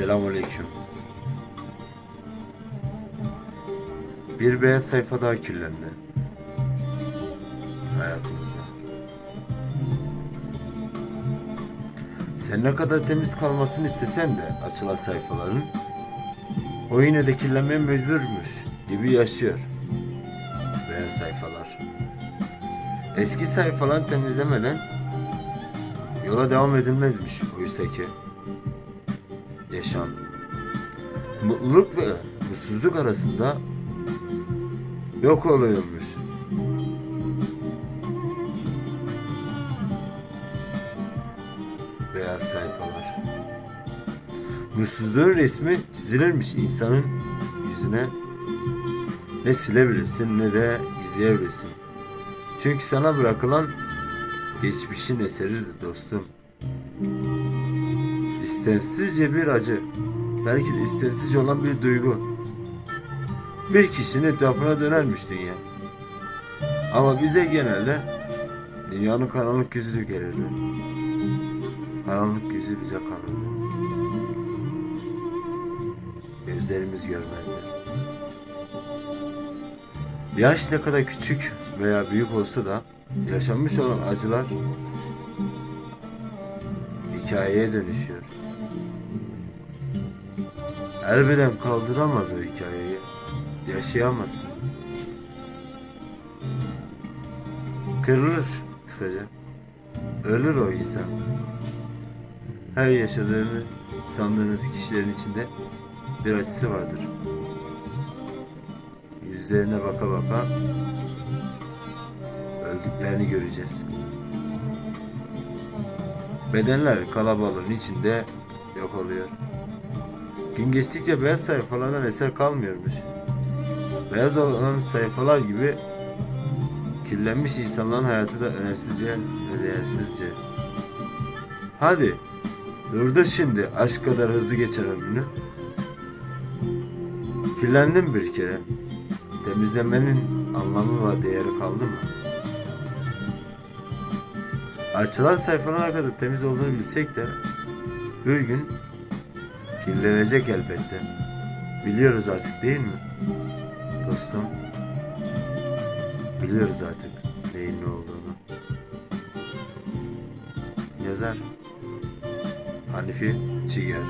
Selamünaleyküm. Bir beyaz sayfa daha kirlendi. Hayatımızda. Sen ne kadar temiz kalmasını istesen de açılan sayfaların o yine de kirlenmeye mecburmuş gibi yaşıyor. Beyaz sayfalar. Eski sayfalar temizlemeden yola devam edilmezmiş oysa ki yaşam. Mutluluk ve mutsuzluk arasında yok oluyormuş. Beyaz sayfalar. Mutsuzluğun resmi çizilirmiş insanın yüzüne. Ne silebilirsin ne de gizleyebilirsin. Çünkü sana bırakılan geçmişin eseridir dostum. İstemsizce bir acı, belki de istemsizce olan bir duygu. Bir kişinin etrafına dönermiş dünya. Ama bize genelde dünyanın karanlık yüzü gelirdi. Karanlık yüzü bize kalırdı. Gözlerimiz görmezdi. Yaş ne kadar küçük veya büyük olsa da yaşanmış olan acılar hikayeye dönüşüyor. Her beden kaldıramaz o hikayeyi. Yaşayamazsın. Kırılır kısaca. Ölür o insan. Her yaşadığını sandığınız kişilerin içinde bir acısı vardır. Yüzlerine baka baka öldüklerini göreceğiz. Bedenler kalabalığın içinde yok oluyor. Gün geçtikçe beyaz sayfalardan eser kalmıyormuş. Beyaz olan sayfalar gibi kirlenmiş insanların hayatı da önemsizce ve değersizce. Hadi durdur şimdi aşk kadar hızlı geçen ömrünü. Kirlendim bir kere. Temizlemenin anlamı ve değeri kaldı mı? Açılan sayfalara kadar temiz olduğunu bilsek de bir gün kirlenecek elbette. Biliyoruz artık değil mi? Dostum. Biliyoruz artık neyin ne olduğunu. Yazar Hanifi Çiger